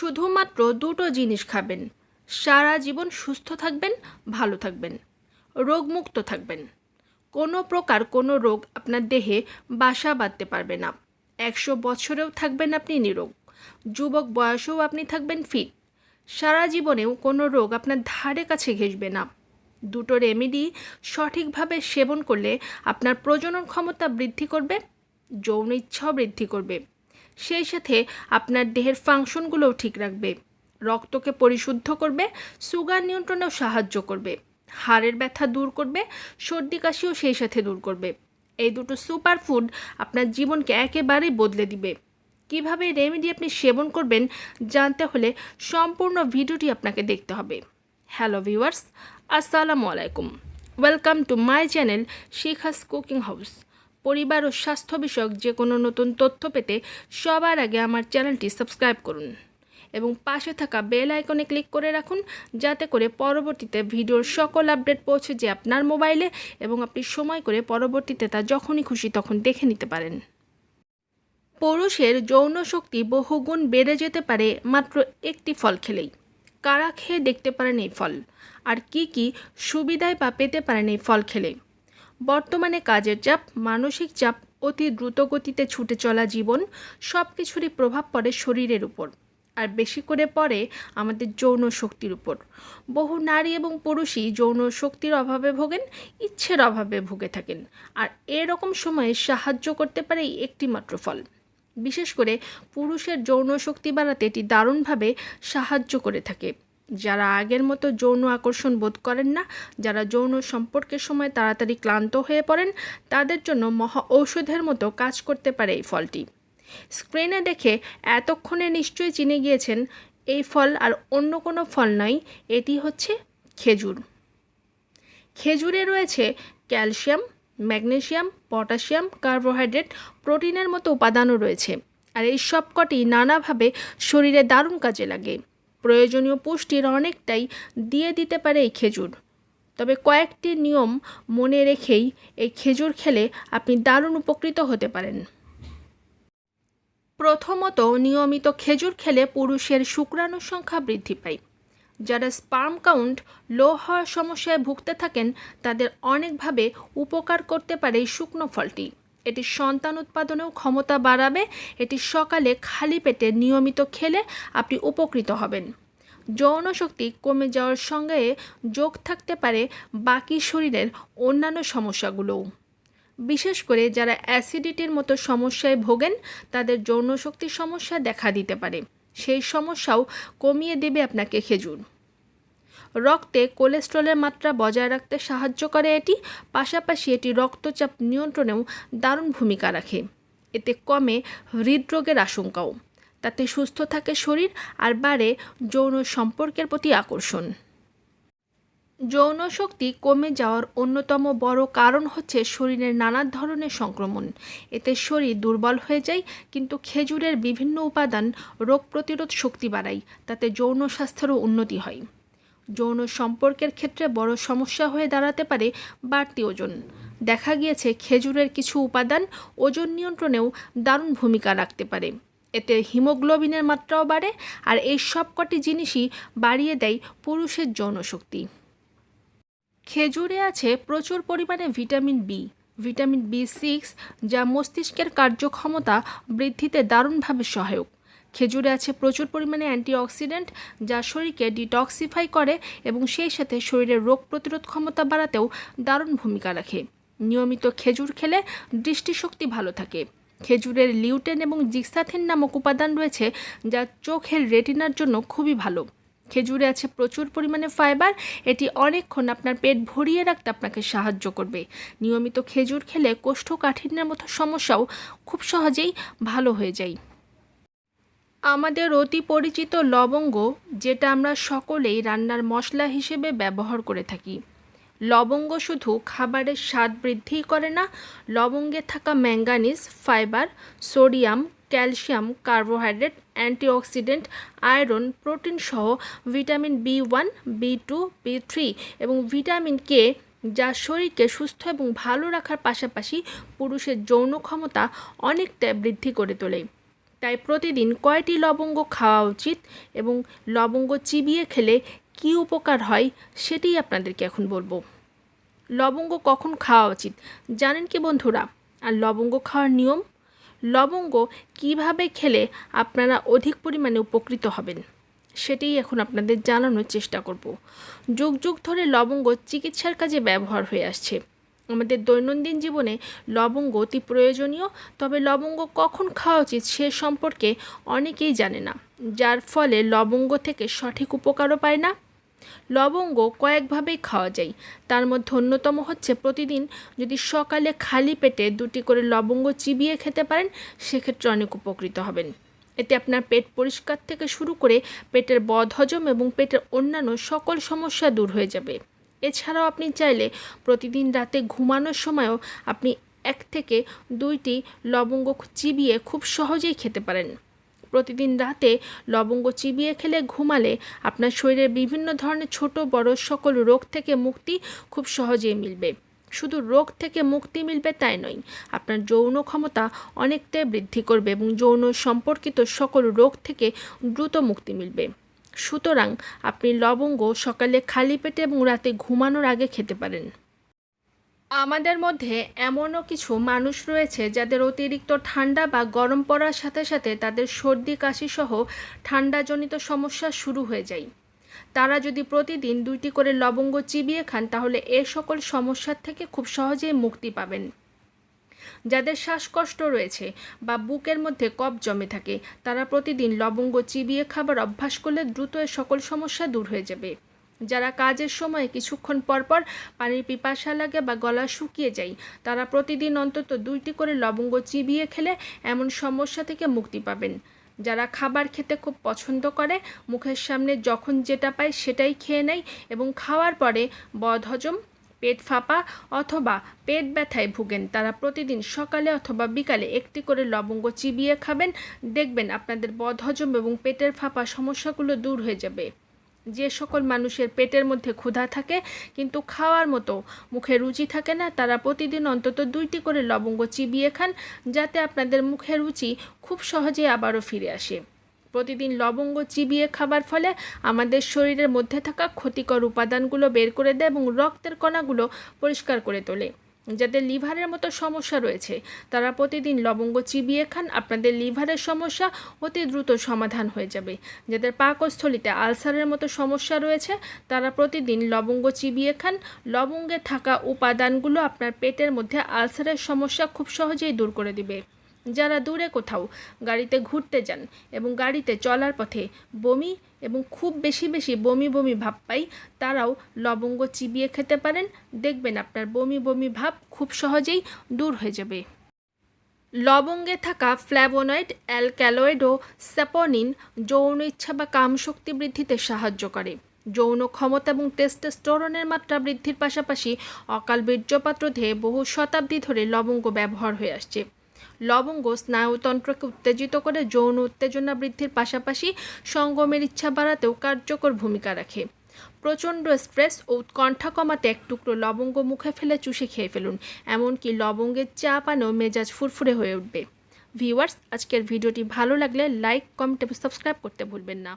শুধুমাত্র দুটো জিনিস খাবেন। সারা জীবন সুস্থ থাকবেন, ভালো থাকবেন। রোগমুক্ত থাকবেন। কোনো প্রকার কোনো রোগ আপনার দেহে বাসা বাঁধতে পারবে না। একশো বছরেও থাকবেন আপনি নিরোগ। যুবক বয়সেও আপনি থাকবেন ফিট সারা জীবনেও কোনো রোগ আপনার ধারে কাছে ঘেসবে না। দুটো রেমেডি সঠিকভাবে সেবন করলে আপনার প্রজনন ক্ষমতা বৃদ্ধি করবে, যৌন ইচ্ছাও বৃদ্ধি করবে। সেই সাথে আপনার দেহের ফাংশনগুলোও ঠিক রাখবে। রক্তকে পরিশুদ্ধ করবে, সুগার নিয়ন্ত্রণেও সাহায্য করবে। হাড়ের ব্যথা দূর করবে, সর্দি কাশিও সেই সাথে দূর করবে। এই দুটো সুপার ফুড আপনার জীবনকে একেবারেই বদলে দিবে। কীভাবে রেমেডি আপনি সেবন করবেন জানতে হলে সম্পূর্ণ ভিডিওটি আপনাকে দেখতে হবে। হ্যালো ভিউয়ার্স, আসসালামু আলাইকুম। Welcome to my channel Shikha's cooking house. পরিবার ও স্বাস্থ্য বিষয়ক যে কোনো নতুন তথ্য পেতে সবার আগে আমার চ্যানেলটি সাবস্ক্রাইব করুন এবং পাশে থাকা বেল আইকনে ক্লিক করে রাখুন যাতে করে পরবর্তীতে ভিডিওর সকল আপডেট পৌঁছে যে আপনার মোবাইলে এবং আপনি সময় করে পরবর্তীতে তা যখনই খুশি তখন দেখে নিতে পারেন। পুরুষের যৌন শক্তি বহুগুণ বেড়ে যেতে পারে মাত্র একটি ফল খেলেই। কারা খেয়ে দেখতে পারেন এই ফল? আর কি কি সুবিধায় বা পেতে পারেন এই ফল খেলে? বর্তমানে কাজের চাপ, মানসিক চাপ, অতি দ্রুত গতিতে ছুটে চলা জীবন সব কিছুরই প্রভাব পড়ে শরীরের উপর। আর বেশি করে পড়ে আমাদের যৌন শক্তির উপর। বহু নারী এবং পুরুষই যৌন শক্তির অভাবে ভোগেন, ইচ্ছের অভাবে ভুগে থাকেন। আর এরকম সময়ে সাহায্য করতে পারে একটি মাত্র ফল। বিশেষ করে পুরুষের যৌন শক্তি বাড়াতে এটি দারুণভাবে সাহায্য করে থাকে। যারা আগের মতো যৌন আকর্ষণ বোধ করেন না, যারা যৌন সম্পর্কের সময় তাড়াতাড়ি ক্লান্ত হয়ে পড়েন, তাদের জন্য মহা ঔষধের মতো কাজ করতে পারে এই ফলটি। স্ক্রিনে দেখে এতক্ষণে নিশ্চয়ই চিনে গিয়েছেন, এই ফল আর অন্য কোনো ফল নয়, এটি হচ্ছে খেজুর। খেজুরে রয়েছে ক্যালসিয়াম ম্যাগনেশিয়াম পটাশিয়াম কার্বোহাইড্রেট, প্রোটিনের মতো উপাদানও রয়েছে। আর এই সবকটি নানাভাবে শরীরে দারুণ কাজে লাগে। প্রয়োজনীয় পুষ্টির অনেকটাই দিয়ে দিতে পারে এই খেজুর। তবে কয়েকটি নিয়ম মনে রেখেই এই খেজুর খেলে আপনি দারুণ উপকৃত হতে পারেন। প্রথমত, নিয়মিত খেজুর খেলে পুরুষের শুক্রাণুর সংখ্যা বৃদ্ধি পায়। যারা স্পার্ম কাউন্ট লো হওয়ার সমস্যায় ভুগতে থাকেন, তাদের অনেকভাবে উপকার করতে পারে এই শুকনো ফলটি। এটি সন্তান উৎপাদনেও ক্ষমতা বাড়াবে, এটি সকালে খালি পেটে নিয়মিত খেলে আপনি উপকৃত হবেন। যৌন শক্তি কমে যাওয়ার সঙ্গে যোগ থাকতে পারে বাকি শরীরের অন্যান্য সমস্যাগুলোও। বিশেষ করে যারা অ্যাসিডিটির মতো সমস্যায় ভোগেন, তাদের যৌন শক্তির সমস্যা দেখা দিতে পারে। সেই সমস্যাও কমিয়ে দেবে আপনাকে খেজুর। রক্তে কোলেস্ট্রলের মাত্রা বজায় রাখতে সাহায্য করে এটি। পাশাপাশি এটি রক্তচাপ নিয়ন্ত্রণেও দারুণ ভূমিকা রাখে। এতে কমে হৃদরোগের আশঙ্কাও। তাতে সুস্থ থাকে শরীর আর বাড়ে যৌন সম্পর্কের প্রতি আকর্ষণ। যৌন শক্তি কমে যাওয়ার অন্যতম বড় কারণ হচ্ছে শরীরের নানা ধরনের সংক্রমণ। এতে শরীর দুর্বল হয়ে যায়, কিন্তু খেজুরের বিভিন্ন উপাদান রোগ প্রতিরোধ শক্তি বাড়ায়, তাতে যৌন স্বাস্থ্যেরও উন্নতি হয়। যৌন সম্পর্কের ক্ষেত্রে বড় সমস্যা হয়ে দাঁড়াতে পারে বাড়তি ওজন। দেখা গিয়েছে খেজুরের কিছু উপাদান ওজন নিয়ন্ত্রণেও দারুণ ভূমিকা রাখতে পারে। এতে হিমোগ্লোবিনের মাত্রাও বাড়ে আর এই সবকটি জিনিসই বাড়িয়ে দেয় পুরুষের যৌন শক্তি। খেজুরে আছে প্রচুর পরিমাণে vitamin B vitamin B six যা মস্তিষ্কের কার্যক্ষমতা বৃদ্ধিতে দারুণভাবে সহায়ক। খেজুরে আছে প্রচুর পরিমাণে অ্যান্টিঅক্সিডেন্ট যা শরীরকে ডিটক্সিফাই করে এবং সেই সাথে শরীরের রোগ প্রতিরোধ ক্ষমতা বাড়াতেও দারুণ ভূমিকা রাখে। নিয়মিত খেজুর খেলে দৃষ্টিশক্তি ভালো থাকে। খেজুরের লিউটেন এবং জিক্সাথিন নামক উপাদান রয়েছে যা চোখের রেটিনার জন্য খুবই ভালো। খেজুরে আছে প্রচুর পরিমাণে ফাইবার, এটি অনেকক্ষণ আপনার পেট ভরিয়ে রাখতে আপনাকে সাহায্য করবে। নিয়মিত খেজুর খেলে কোষ্ঠকাঠিন্যের মতো সমস্যাও খুব সহজেই ভালো হয়ে যায়। আমাদের অতি পরিচিত লবঙ্গ, যেটা আমরা সকলেই রান্নার মশলা হিসেবে ব্যবহার করে থাকি। লবঙ্গ শুধু খাবারের স্বাদ বৃদ্ধিই করে না, লবঙ্গে থাকা manganese fibre, sodium, calcium, carbohydrate, antioxidant, iron, protein সহ vitamin B one, B two, B three এবং ভিটামিন কে যা শরীরকে সুস্থ এবং ভালো রাখার পাশাপাশি পুরুষের যৌন ক্ষমতা অনেকটা বৃদ্ধি করে তোলে। তাই প্রতিদিন কয়টি লবঙ্গ খাওয়া উচিত এবং লবঙ্গ চিবিয়ে খেলে কী উপকার হয় সেটাই আপনাদেরকে এখন বলব। লবঙ্গ কখন খাওয়া উচিত? জানেন কি বন্ধুরা? আর লবঙ্গ খাওয়ার নিয়ম? লবঙ্গ কীভাবে খেলে আপনারা অধিক পরিমাণে উপকৃত হবেন? সেটাই এখন আপনাদের জানানোর চেষ্টা করব। যুগ যুগ ধরে লবঙ্গ চিকিৎসার কাজে ব্যবহার হয়ে আসছে। আমাদের দৈনন্দিন জীবনে লবঙ্গ অতি প্রয়োজনীয়, তবে লবঙ্গ কখন খাওয়া উচিত সে সম্পর্কে অনেকেই জানে না, যার ফলে লবঙ্গ থেকে সঠিক উপকারও পায় না। লবঙ্গ কয়েকভাবেই খাওয়া যায়, তার মধ্যে অন্যতম হচ্ছে প্রতিদিন যদি সকালে খালি পেটে দুটি করে লবঙ্গ চিবিয়ে খেতে পারেন, সেক্ষেত্রে অনেক উপকৃত হবেন। এতে আপনার পেট পরিষ্কার থেকে শুরু করে পেটের বদহজম এবং পেটের অন্যান্য সকল সমস্যা দূর হয়ে যাবে। এছাড়াও আপনি চাইলে প্রতিদিন রাতে ঘুমানোর সময়ও আপনি এক থেকে দুইটি লবঙ্গ চিবিয়ে খুব সহজেই খেতে পারেন। প্রতিদিন রাতে লবঙ্গ চিবিয়ে খেলে ঘুমালে আপনার শরীরের বিভিন্ন ধরনের ছোট, বড় সকল রোগ থেকে মুক্তি খুব সহজেই মিলবে। শুধু রোগ থেকে মুক্তি মিলবে তাই নয়, আপনার যৌন ক্ষমতা অনেকটাই বৃদ্ধি করবে এবং যৌন সম্পর্কিত সকল রোগ থেকে দ্রুত মুক্তি মিলবে। সুতরাং আপনি লবঙ্গ সকালে খালি পেটে এবং রাতে ঘুমানোর আগে খেতে পারেন। আমাদের মধ্যে এমনও কিছু মানুষ রয়েছে যাদের অতিরিক্ত ঠান্ডা বা গরম পড়ার সাথে সাথে তাদের সর্দি, কাশি সহ ঠান্ডাজনিত সমস্যা শুরু হয়ে যায়। তারা যদি প্রতিদিন দুইটি করে লবঙ্গ চিবিয়ে খান, তাহলে এ সকল সমস্যার থেকে খুব সহজেই মুক্তি পাবেন। যাদের শ্বাসকষ্ট রয়েছে বা বুকের মধ্যে কফ জমে থাকে, তারা প্রতিদিন লবঙ্গ চিবিয়ে খাবার অভ্যাস করলে দ্রুত সকল সমস্যা দূর হয়ে যাবে। যারা কাজের সময় কিছুক্ষণ পরপর পানির পিপাসা লাগে বা গলা শুকিয়ে যায়, তারা প্রতিদিন অন্তত দুইটি করে লবঙ্গ চিবিয়ে খেলে এমন সমস্যা থেকে মুক্তি পাবেন। যারা খাবার খেতে খুব পছন্দ করে, মুখের সামনে যখন যেটা পায় সেটাই খেয়ে নেয় এবং খাওয়ার পরে বদহজম পেট ফাঁপা অথবা পেট ব্যথায় ভুগেন, তারা প্রতিদিন সকালে অথবা বিকালে একটি করে লবঙ্গ চিবিয়ে খাবেন। দেখবেন আপনাদের বদহজম এবং পেটের ফাঁপা সমস্যাগুলো দূর হয়ে যাবে। যে সকল মানুষের পেটের মধ্যে ক্ষুধা থাকে কিন্তু খাওয়ার মতো মুখে রুচি থাকে না, তারা প্রতিদিন অন্তত দুইটি করে লবঙ্গ চিবিয়ে খান, যাতে আপনাদের মুখে রুচি খুব সহজে আবারও ফিরে আসে। প্রতিদিন লবঙ্গ চিবিয়ে খাবার ফলে আমাদের শরীরের মধ্যে থাকা ক্ষতিকর উপাদানগুলো বের করে দেয় এবং রক্তের কণাগুলো পরিষ্কার করে তোলে যাদের লিভারের মতো সমস্যা রয়েছে। তারা প্রতিদিন লবঙ্গ চিবিয়ে খান। আপনাদের লিভারের সমস্যা অতি দ্রুত সমাধান হয়ে যাবে। যাদের পাকস্থলিতে আলসারের মতো সমস্যা রয়েছে, তারা প্রতিদিন লবঙ্গ চিবিয়ে খান। লবঙ্গে থাকা উপাদানগুলো আপনার পেটের মধ্যে আলসারের সমস্যা খুব সহজেই দূর করে দিবে। যারা দূরে কোথাও গাড়িতে ঘুরতে যান এবং গাড়িতে চলার পথে বমি এবং খুব বেশি বেশি বমি বমি ভাব পাই তারাও লবঙ্গ চিবিয়ে খেতে পারেন। দেখবেন আপনার বমি বমি ভাব খুব সহজেই দূর হয়ে যাবে। লবঙ্গে থাকা ফ্ল্যাভোনয়েড, অ্যালক্যালয়েড ও স্যাপনিন যৌন ইচ্ছা বা কামশক্তি বৃদ্ধিতে সাহায্য করে। যৌন ক্ষমতা এবং টেস্টোস্টেরনের মাত্রা বৃদ্ধির পাশাপাশি অকাল বীর্যপাত রোধে বহু শতাব্দী ধরে লবঙ্গ ব্যবহার হয়ে আসছে। লবঙ্গ স্নায়ুতন্ত্রকে উত্তেজিত করে যৌন উত্তেজনা বৃদ্ধির পাশাপাশি সঙ্গমের ইচ্ছা বাড়াতেও কার্যকর ভূমিকা রাখে। প্রচণ্ড স্ট্রেস ও উৎকণ্ঠা কমাতে এক টুকরো লবঙ্গ মুখে ফেলে চুষে খেয়ে ফেলুন, এমনকি লবঙ্গের চা পানেও মেজাজ ফুরফুরে হয়ে উঠবে। ভিউয়ার্স, আজকের ভিডিওটি ভালো লাগলে লাইক, কমেন্ট এবং সাবস্ক্রাইব করতে ভুলবেন না।